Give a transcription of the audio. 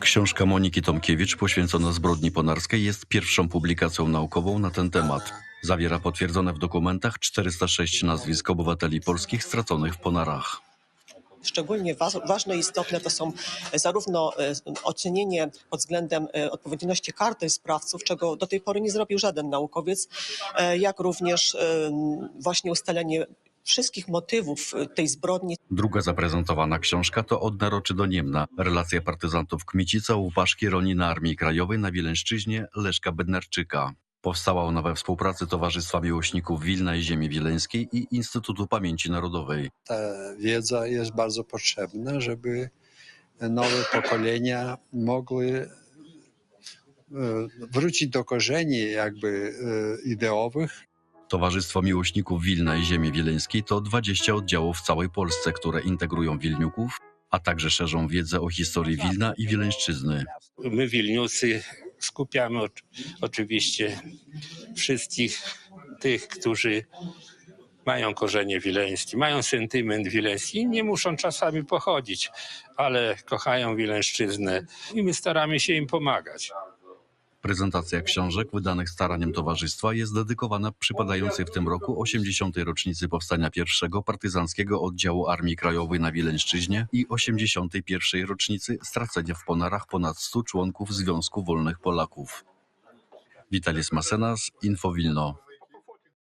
Książka Moniki Tomkiewicz poświęcona zbrodni ponarskiej jest pierwszą publikacją naukową na ten temat. Zawiera potwierdzone w dokumentach 406 nazwisk obywateli polskich straconych w Ponarach. Szczególnie wa- ważne i istotne to są zarówno e, ocenienie pod względem e, odpowiedzialności karty sprawców, czego do tej pory nie zrobił żaden naukowiec, e, jak również e, właśnie ustalenie wszystkich motywów e, tej zbrodni, Druga zaprezentowana książka to Od Naroczy do Niemna. Relacja partyzantów Kmicica, Łupaszki, Ronina Armii Krajowej na Wileńszczyźnie Leszka Bednarczyka. Powstała ona we współpracy Towarzystwa Miłośników Wilna i Ziemi Wileńskiej i Instytutu Pamięci Narodowej. ta wiedza jest bardzo potrzebna, żeby nowe pokolenia mogły e, wrócić do korzeni jakby e, ideowych Towarzystwo Miłośników Wilna i Ziemi Wileńskiej to 20 oddziałów w całej Polsce, które integrują Wilniuków, a także szerzą wiedzę o historii Wilna i Wileńszczyzny. My, Wilniusy, skupiamy oczy- oczywiście wszystkich tych, którzy mają korzenie wileńskie, mają sentyment wileński, nie muszą czasami pochodzić, ale kochają Wileńszczyznę i my staramy się im pomagać. Prezentacja książek wydanych staraniem towarzystwa jest dedykowana przypadającej w tym roku 80. rocznicy powstania pierwszego partyzanckiego oddziału Armii Krajowej na Wileńszczyźnie i 81. rocznicy stracenia w Ponarach ponad 100 członków Związku Wolnych Polaków. Witalis Masenas, Info Wilno.